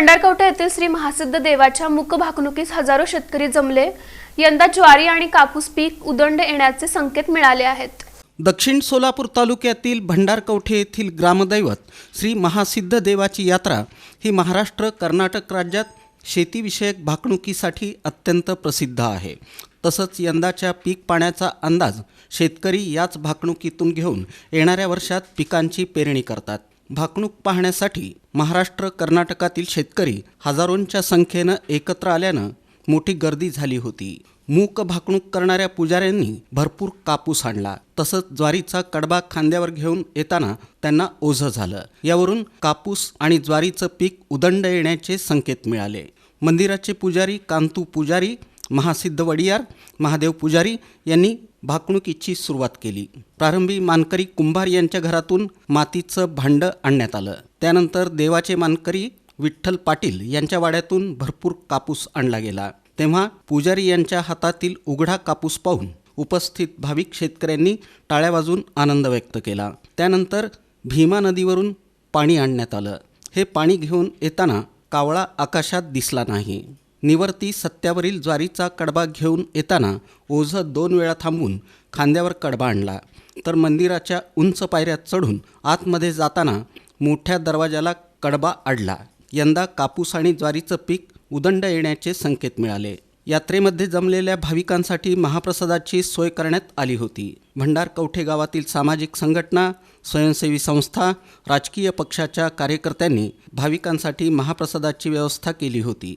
भंडारकवठे येथील श्री महासिद्ध देवाच्या मुक भाकणुकीस हजारो शेतकरी जमले. यंदा ज्वारी आणि कापूस पीक उदंड येण्याचे संकेत मिळाले आहेत. दक्षिण सोलापूर तालुक्यातील भंडारकवठे येथील ग्रामदैवत श्री महासिद्ध देवाची यात्रा ही महाराष्ट्र कर्नाटक राज्यात शेतीविषयक भाकणुकीसाठी अत्यंत प्रसिद्ध आहे. तसंच यंदाच्या पीक पाण्याचा अंदाज शेतकरी याच भाकणुकीतून घेऊन येणाऱ्या वर्षात पिकांची पेरणी करतात. भाकणूक पाहण्यासाठी महाराष्ट्र कर्नाटकातील शेतकरी हजारोंच्या संख्येनं एकत्र आल्यानं मोठी गर्दी झाली होती. मूक भाकणूक करणाऱ्या पुजाऱ्यांनी भरपूर कापूस आणला. तसंच ज्वारीचा कडबा खांद्यावर घेऊन येताना त्यांना ओझं झालं. यावरून कापूस आणि ज्वारीचं पीक उदंड येण्याचे संकेत मिळाले. मंदिराचे पुजारी कांतू पुजारी महासिद्ध वडियार महादेव पुजारी यांनी भाकणुकीची सुरुवात केली. प्रारंभी मानकरी कुंभार यांच्या घरातून मातीचं भांडं आणण्यात आलं. त्यानंतर देवाचे मानकरी विठ्ठल पाटील यांच्या वाड्यातून भरपूर कापूस आणला गेला. तेव्हा पुजारी यांच्या हातातील उघडा कापूस पाहून उपस्थित भाविक शेतकऱ्यांनी टाळ्या वाजून आनंद व्यक्त केला. त्यानंतर भीमा नदीवरून पाणी आणण्यात आलं. हे पाणी घेऊन येताना कावळा आकाशात दिसला नाही. निवर्ती सत्यावरील ज्वारीचा कडबा घेऊन येताना ओझं दोन वेळा थांबून खांद्यावर कडबा आणला. तर मंदिराच्या उंच पायऱ्यात चढून आतमध्ये जाताना मोठ्या दरवाजाला कडबा अडला यंदा कापूस आणि ज्वारीचं पीक उदंड येण्याचे संकेत मिळाले. यात्रेमध्ये जमलेल्या भाविकांसाठी महाप्रसादाची सोय करण्यात आली होती. भंडार कवठे गावातील सामाजिक संघटना स्वयंसेवी संस्था राजकीय पक्षाच्या कार्यकर्त्यांनी भाविकांसाठी महाप्रसादाची व्यवस्था केली होती.